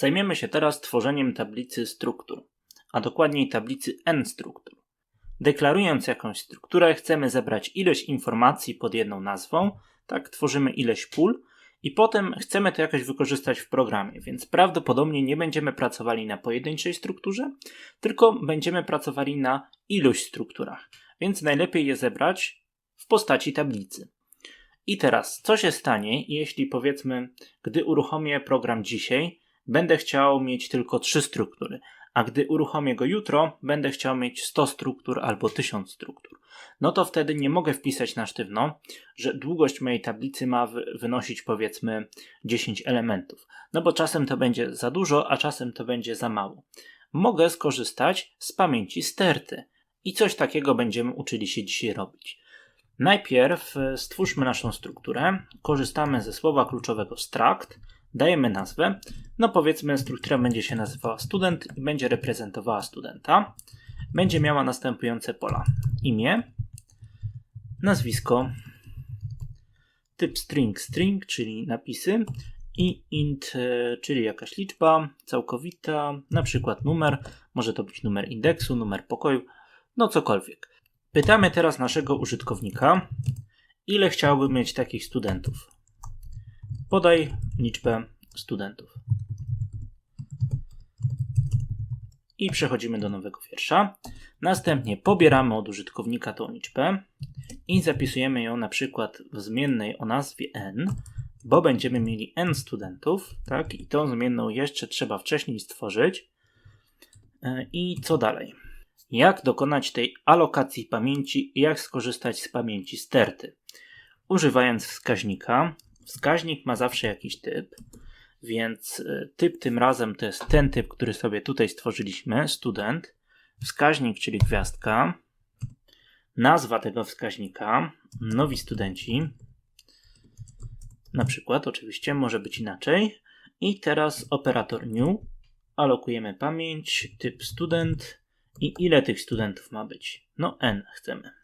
Zajmiemy się teraz tworzeniem tablicy struktur, a dokładniej tablicy n struktur. Deklarując jakąś strukturę, chcemy zebrać ilość informacji pod jedną nazwą, tak, tworzymy ileś pól i potem chcemy to jakoś wykorzystać w programie, więc prawdopodobnie nie będziemy pracowali na pojedynczej strukturze, tylko będziemy pracowali na iluś strukturach, więc najlepiej je zebrać w postaci tablicy. I teraz, co się stanie, jeśli powiedzmy, gdy uruchomię program dzisiaj, będę chciał mieć tylko trzy struktury, a gdy uruchomię go jutro, będę chciał mieć 100 struktur albo 1000 struktur. No to wtedy nie mogę wpisać na sztywno, że długość mojej tablicy ma wynosić powiedzmy 10 elementów. No bo czasem to będzie za dużo, a czasem to będzie za mało. Mogę skorzystać z pamięci sterty. I coś takiego będziemy uczyli się dzisiaj robić. Najpierw e, stwórzmy naszą strukturę. Korzystamy ze słowa kluczowego struct, dajemy nazwę. No powiedzmy, struktura będzie się nazywała student i będzie reprezentowała studenta. Będzie miała następujące pola: imię, nazwisko, typ string string, czyli napisy i int, e, czyli jakaś liczba całkowita, na przykład numer, może to być numer indeksu, numer pokoju, no cokolwiek. Pytamy teraz naszego użytkownika, ile chciałby mieć takich studentów. Podaj liczbę studentów. I przechodzimy do nowego wiersza. Następnie pobieramy od użytkownika tą liczbę i zapisujemy ją na przykład w zmiennej o nazwie n, bo będziemy mieli n studentów, tak? I tą zmienną jeszcze trzeba wcześniej stworzyć. E, I co dalej? Jak dokonać tej alokacji pamięci i jak skorzystać z pamięci sterty? Używając wskaźnika. Wskaźnik ma zawsze jakiś typ, więc e, typ tym razem to jest ten typ, który sobie tutaj stworzyliśmy, student. Wskaźnik, czyli gwiazdka. Nazwa tego wskaźnika, nowi studenci. Na przykład, oczywiście, może być inaczej. I teraz operator new. Alokujemy pamięć, typ student i ile tych studentów ma być? No n chcemy.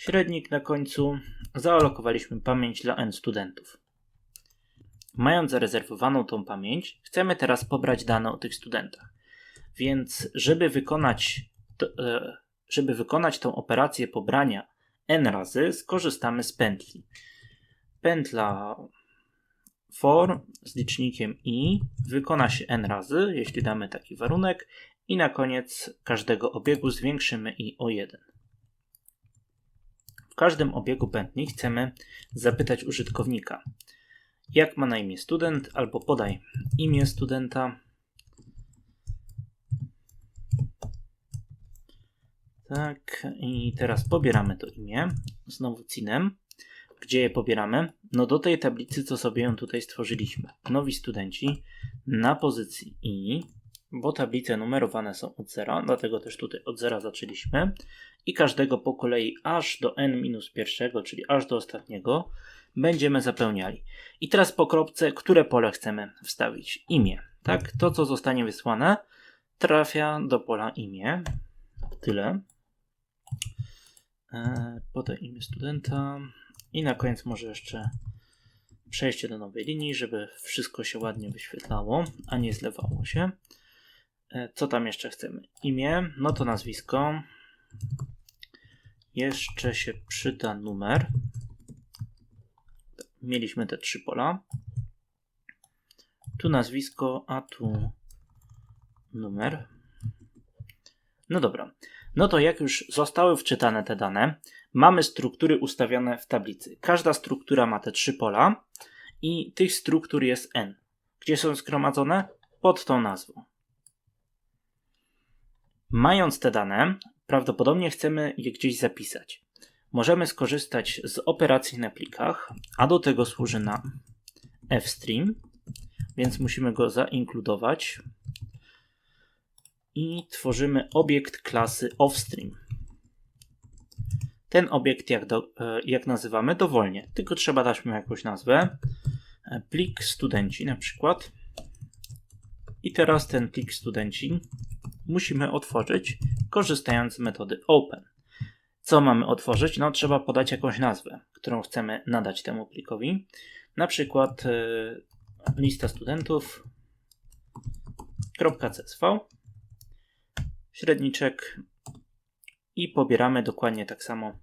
Średnik na końcu. Zaalokowaliśmy pamięć dla n studentów. Mając zarezerwowaną tą pamięć, chcemy teraz pobrać dane o tych studentach. Więc żeby wykonać, to, e, żeby wykonać tą operację pobrania n razy, skorzystamy z pętli. Pętla for z licznikiem i wykona się n razy, jeśli damy taki warunek, i na koniec każdego obiegu zwiększymy i o 1. Każdym obiegu pętli chcemy zapytać użytkownika, jak ma na imię student, albo podaj imię studenta. Tak, i teraz pobieramy to imię, znowu cinem. Gdzie je pobieramy? No do tej tablicy, co sobie ją tutaj stworzyliśmy. Nowi studenci na pozycji i bo tablice numerowane są od zera, dlatego też tutaj od zera zaczęliśmy i każdego po kolei aż do n-1, czyli aż do ostatniego, będziemy zapełniali. I teraz po kropce, które pole chcemy wstawić? Imię. Tak, to co zostanie wysłane trafia do pola imię. Tyle. E, potem imię studenta i na koniec może jeszcze przejście do nowej linii, żeby wszystko się ładnie wyświetlało, a nie zlewało się. E, co tam jeszcze chcemy? Imię, no to nazwisko. Jeszcze się przyda numer. Mieliśmy te trzy pola. Tu nazwisko, a tu numer. No dobra. No to jak już zostały wczytane te dane, mamy struktury ustawione w tablicy. Każda struktura ma te trzy pola i tych struktur jest n. Gdzie są zgromadzone? Pod tą nazwą. Mając te dane, prawdopodobnie chcemy je gdzieś zapisać. Możemy skorzystać z operacji na plikach, a do tego służy nam fstream, więc musimy go zainkludować i tworzymy obiekt klasy offstream. Ten obiekt, jak, do, e, jak nazywamy, dowolnie, tylko trzeba dać mu jakąś nazwę. E, plik studenci na przykład. I teraz ten plik studenci musimy otworzyć, korzystając z metody open. Co mamy otworzyć? No, trzeba podać jakąś nazwę, którą chcemy nadać temu plikowi. Na przykład yy, lista studentów .csv średniczek i pobieramy dokładnie tak samo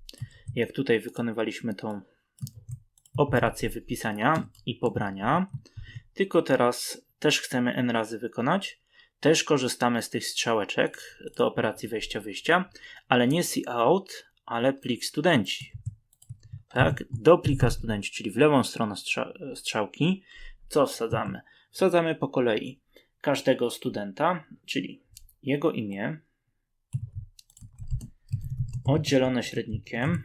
jak tutaj wykonywaliśmy tą operację wypisania i pobrania tylko teraz też chcemy n razy wykonać też korzystamy z tych strzałeczek do operacji wejścia-wyjścia ale nie out, ale plik studenci tak, do plika studenci, czyli w lewą stronę strza- strzałki, co wsadzamy? Wsadzamy po kolei każdego studenta, czyli jego imię, oddzielone średnikiem,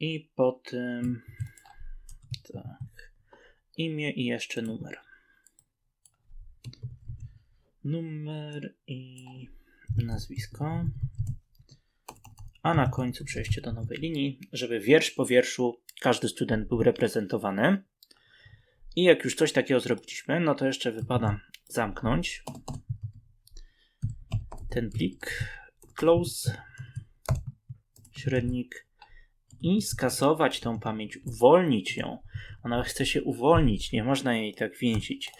i potem tak, imię i jeszcze numer. Numer i nazwisko, a na końcu przejście do nowej linii, żeby wiersz po wierszu każdy student był reprezentowany. I jak już coś takiego zrobiliśmy, no to jeszcze wypada zamknąć. Ten plik, close, średnik i skasować tą pamięć, uwolnić ją. Ona chce się uwolnić, nie można jej tak więzić.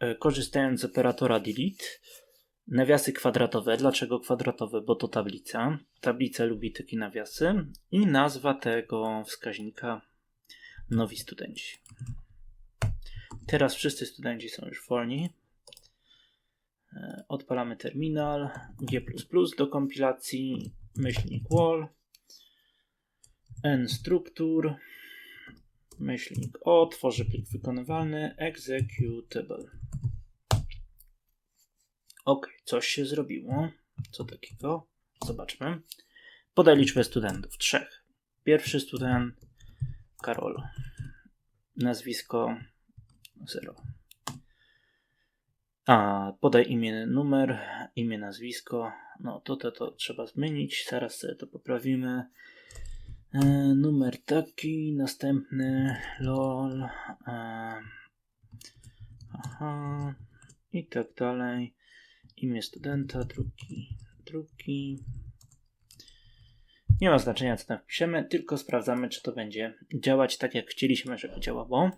E, korzystając z operatora delete, Nawiasy kwadratowe. Dlaczego kwadratowe? Bo to tablica. Tablica lubi takie nawiasy. I nazwa tego wskaźnika nowi studenci. Teraz wszyscy studenci są już wolni. E, odpalamy terminal G++ do kompilacji, myślnik wall, n struktur, myślnik o, tworzy plik wykonywalny, executable. Ok, coś się zrobiło. Co takiego? Zobaczmy. Podaj liczbę studentów. Trzech. Pierwszy student Karol. Nazwisko 0. A, podaj imię, numer, imię, nazwisko. No to, to, to trzeba zmienić. Zaraz sobie to poprawimy. E, numer taki, następny lol. E, aha. I tak dalej imię studenta, drugi, drugi. Nie ma znaczenia, co tam wpiszemy, tylko sprawdzamy, czy to będzie działać tak, jak chcieliśmy, żeby działało.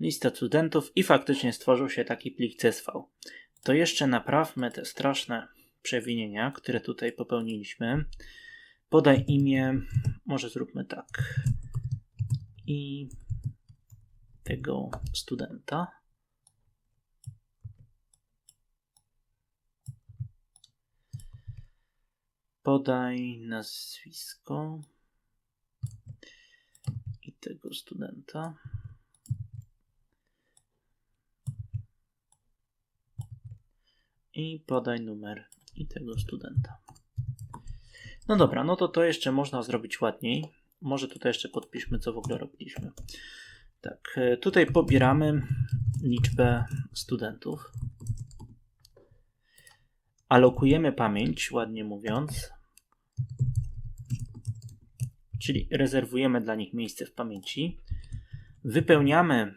Lista studentów i faktycznie stworzył się taki plik CSV. To jeszcze naprawmy te straszne przewinienia, które tutaj popełniliśmy. Podaj imię, może zróbmy tak. I tego studenta. Podaj nazwisko i tego studenta. I podaj numer i tego studenta. No dobra, no to to jeszcze można zrobić ładniej. Może tutaj jeszcze podpiszmy, co w ogóle robiliśmy. Tak, e, tutaj pobieramy liczbę studentów. Alokujemy pamięć, ładnie mówiąc, czyli rezerwujemy dla nich miejsce w pamięci. Wypełniamy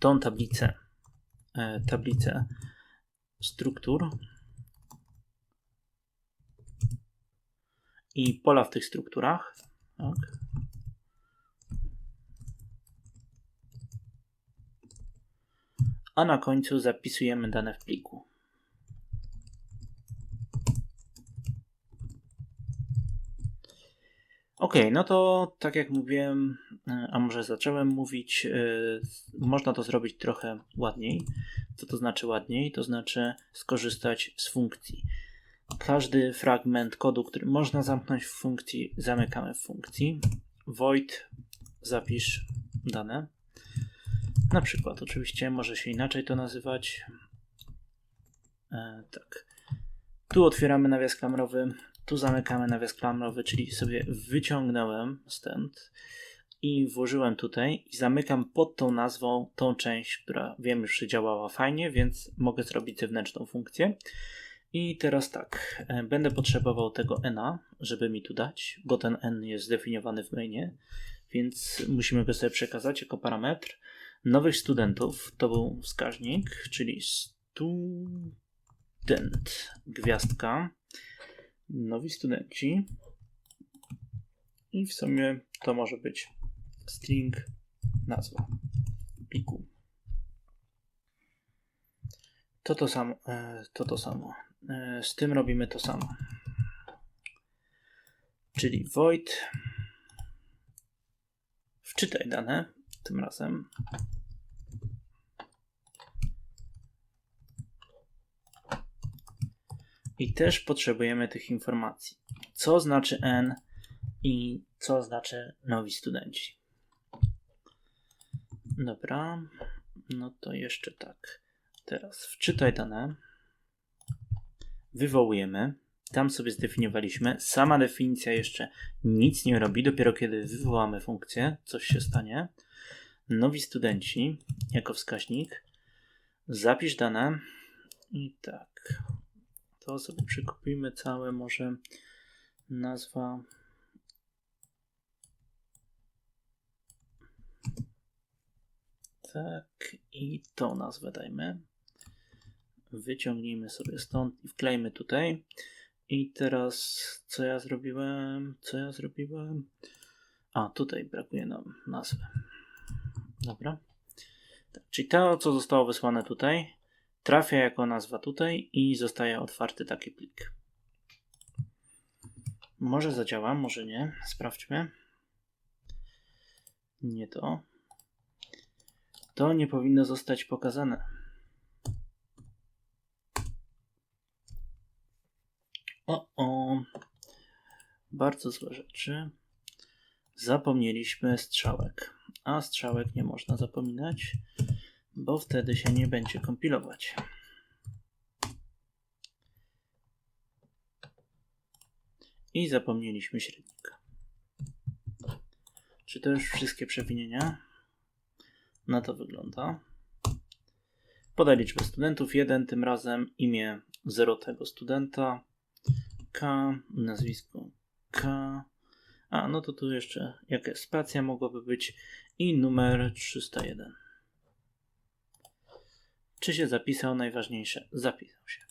tą tablicę, e, tablicę struktur i pola w tych strukturach. Tak. A na końcu zapisujemy dane w pliku. OK, no to tak jak mówiłem, a może zacząłem mówić, yy, można to zrobić trochę ładniej. Co to znaczy ładniej? To znaczy skorzystać z funkcji. Każdy fragment kodu, który można zamknąć w funkcji, zamykamy w funkcji. Void zapisz dane. Na przykład, oczywiście może się inaczej to nazywać. E, tak. Tu otwieramy nawias klamrowy, tu zamykamy nawias klamrowy, czyli sobie wyciągnąłem stent i włożyłem tutaj i zamykam pod tą nazwą tą część, która wiem już, działała fajnie, więc mogę zrobić zewnętrzną funkcję. I teraz tak, e, będę potrzebował tego n, żeby mi tu dać, bo ten n jest zdefiniowany w mainie, więc musimy go sobie przekazać jako parametr. Nowych studentów to był wskaźnik, czyli student gwiazdka nowi studenci. I w sumie to może być string nazwa pliku. To to samo. e, To to samo. E, Z tym robimy to samo. Czyli void wczytaj dane tym razem. I też potrzebujemy tych informacji. Co znaczy n i co znaczy nowi studenci. Dobra, no to jeszcze tak. Teraz wczytaj dane. Wywołujemy. Tam sobie zdefiniowaliśmy. Sama definicja jeszcze nic nie robi. Dopiero kiedy wywołamy funkcję, coś się stanie. Nowi studenci jako wskaźnik. Zapisz dane. I tak. To sobie przykupimy całe może nazwa. Tak, i tą nazwę dajmy. Wyciągnijmy sobie stąd i wklejmy tutaj. I teraz, co ja zrobiłem? Co ja zrobiłem? A, tutaj brakuje nam nazwy. Dobra. Tak, czyli to, co zostało wysłane tutaj, trafia jako nazwa tutaj i zostaje otwarty taki plik. Może zadziała, może nie. Sprawdźmy. Nie to. To nie powinno zostać pokazane. O, o. Bardzo złe rzeczy. Zapomnieliśmy strzałek. A strzałek nie można zapominać, bo wtedy się nie będzie kompilować. I zapomnieliśmy średnika. Czy to już wszystkie przewinienia? Na to wygląda. Podaj liczbę studentów. Jeden tym razem imię zerotego studenta. Nazwisko K. A, no to tu jeszcze jakaś spacja mogłaby być i numer 301. Czy się zapisał? Najważniejsze, zapisał się.